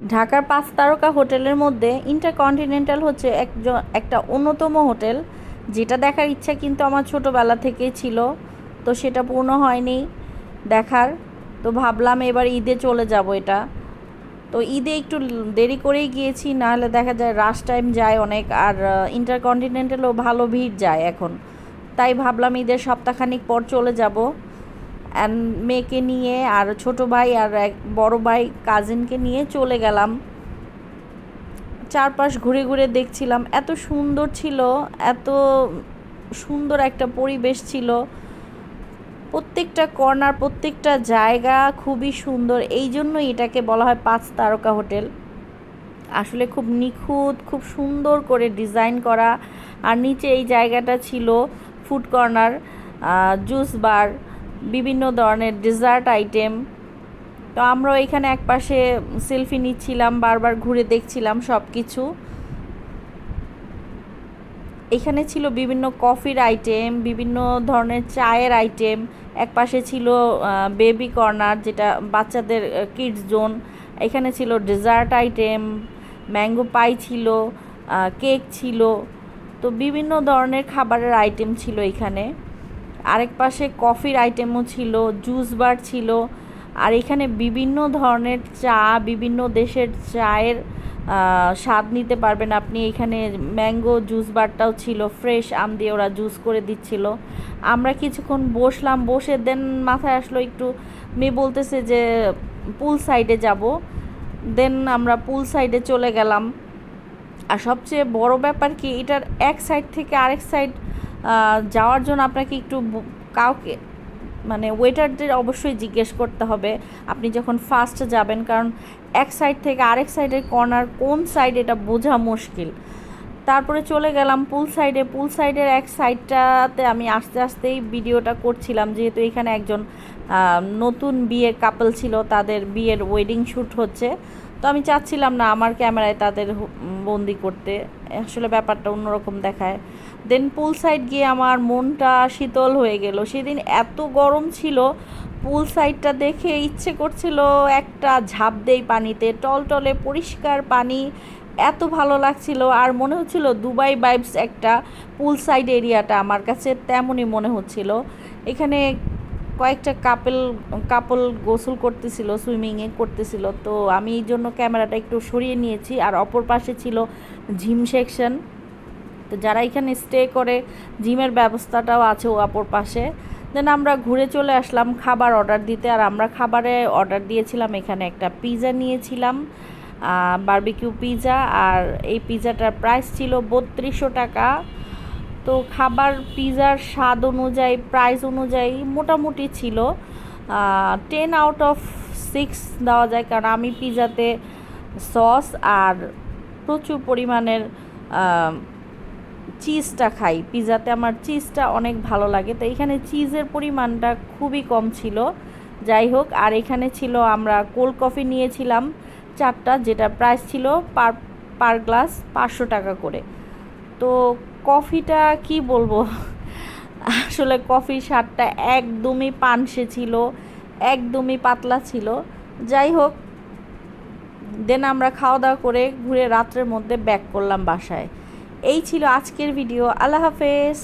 ঢাকার পাঁচ তারকা হোটেলের মধ্যে ইন্টারকন্টিনেন্টাল হচ্ছে একজন, একটা অন্যতম হোটেল। যেটা দেখার ইচ্ছা কিন্তু আমার ছোটোবেলা থেকেই ছিল, তো সেটা পূর্ণ হয়নি দেখার। তো ভাবলাম এবার ঈদে চলে যাব এটা। তো ঈদে একটু দেরি করেই গিয়েছি, নাহলে দেখা যায় রাশ টাইম যায় অনেক, আর ইন্টারকন্টিনেন্টালও ভালো ভিড় যায় এখন। তাই ভাবলাম ঈদের সপ্তাহখানিক পর চলে যাব। মেয়েকে নিয়ে আর ছোট ভাই আর এক বড় ভাই কাজিনকে নিয়ে চলে গেলাম। চারপাশ ঘুরে ঘুরে দেখছিলাম। এত সুন্দর ছিল, এত সুন্দর একটা পরিবেশ ছিল। প্রত্যেকটা কর্নার প্রত্যেকটা জায়গা খুবই সুন্দর। এই জন্যই এটাকে বলা হয় পাঁচ তারকা হোটেল। আসলে খুব নিখুঁত, খুব সুন্দর করে ডিজাইন করা। আর নিচে এই জায়গাটা ছিল ফুড কর্নার জুস বার বিভিন্ন ধরনের ডেজার্ট আইটেম তো আমরাও এখানে একপাশে সেলফি নিচ্ছিলাম, বারবার ঘুরে দেখছিলাম সব কিছু এখানে ছিল বিভিন্ন কফির আইটেম বিভিন্ন ধরনের চায়ের আইটেম এক পাশে ছিল বেবি কর্নার যেটা বাচ্চাদের কিডস জোন এখানে ছিল ডেজার্ট আইটেম ম্যাঙ্গো পাই ছিল কেক ছিল। তো বিভিন্ন ধরনের খাবারের আইটেম ছিল এখানে। আরেক পাশে কফির আইটেমও ছিল জুস বার ছিল, আর এখানে বিভিন্ন ধরনের চা, বিভিন্ন দেশের চায়ের স্বাদ নিতে পারবেন আপনি। এখানে ম্যাঙ্গো জুস বারটাও ছিল ফ্রেশ আম দিয়ে ওরা জুস করে দিচ্ছিল। আমরা কিছুক্ষণ বসলাম, বসে দেন মাথায় আসলো একটু, মেয়ে বলতেছে যে পুল সাইডে যাব। দেন আমরা পুল সাইডে চলে গেলাম। আর সবচেয়ে বড় ব্যাপার কি, এটার এক সাইড থেকে আরেক সাইড যাওয়ার জন্য আপনাকে একটু কাউকে মানে ওয়েটারদের অবশ্যই জিজ্ঞেস করতে হবে। আপনি যখন ফার্স্ট যাবেন, কারণ এক সাইড থেকে আরেক সাইডের কর্নার কোন সাইড এটা বোঝা মুশকিল। তারপরে চলে গেলাম পুল সাইডে পুল সাইডের এক সাইডটাতে আমি আস্তে আস্তেই ভিডিওটা করছিলাম, যেহেতু এখানে একজন নতুন বিয়ে কাপল ছিল, তাদের বিয়ের ওয়েডিং শ্যুট হচ্ছে। তো আমি চাচ্ছিলাম না আমার ক্যামেরায় তাদের বন্দি করতে। আসলে ব্যাপারটা অন্যরকম দেখায়। দেন পুল সাইড গিয়ে আমার মনটা শীতল হয়ে গেল। সেদিন এত গরম ছিল পুল সাইডটা দেখে ইচ্ছে করছিল একটা ঝাঁপ দেই পানিতে, টলটলে পরিষ্কার পানি, এত ভালো লাগছিল। আর মনে হচ্ছিল দুবাই বাইবস একটা পুল সাইড এরিয়াটা আমার কাছে তেমনই মনে হচ্ছিল। এখানে কয়েকটা কাপল কাপল গোসল করতেছিল সুইমিংয়ে করতেছিল। তো আমি এই জন্য ক্যামেরাটা একটু সরিয়ে নিয়েছি। আর অপর পাশে ছিল জিম সেকশন তো যারা এখানে স্টে করে জিমের ব্যবস্থাটাও আছে অপর পাশে। দেন আমরা ঘুরে চলে আসলাম খাবার অর্ডার দিতে। আর আমরা খাবারে অর্ডার দিয়েছিলাম এখানে একটা পিৎজা নিয়েছিলাম বার্বিকিউ পিৎজা আর এই পিৎজাটার প্রাইস ছিল বত্রিশশো টাকা। তো খাবার পিৎজার স্বাদ অনুযায়ী প্রাইস অনুযায়ী মোটামুটি ছিল। টেন আউট অফ সিক্স দেওয়া যায়, কারণ আমি পিৎজাতে সস আর প্রচুর পরিমাণের চিজটা খাই। পিৎজাতে আমার চিজটা অনেক ভালো লাগে। তো এখানে চিজের পরিমাণটা খুবই কম ছিল। যাই হোক, আর এখানে ছিল আমরা কোল্ড কফি নিয়েছিলাম চারটা, যেটা প্রাইস ছিল পার পার গ্লাস পাঁচশো টাকা করে। তো কফিটা কি বলব? আসলে কফির স্বাদটা একদমই পানসে ছিল, একদমই পাতলা ছিল। যাই হোক দেন আমরা খাওয়া দাওয়া করে ঘুরে রাত্রের মধ্যে ব্যাক করলাম বাসায়। এই ছিল আজকের ভিডিও আল্লাহ হাফেজ।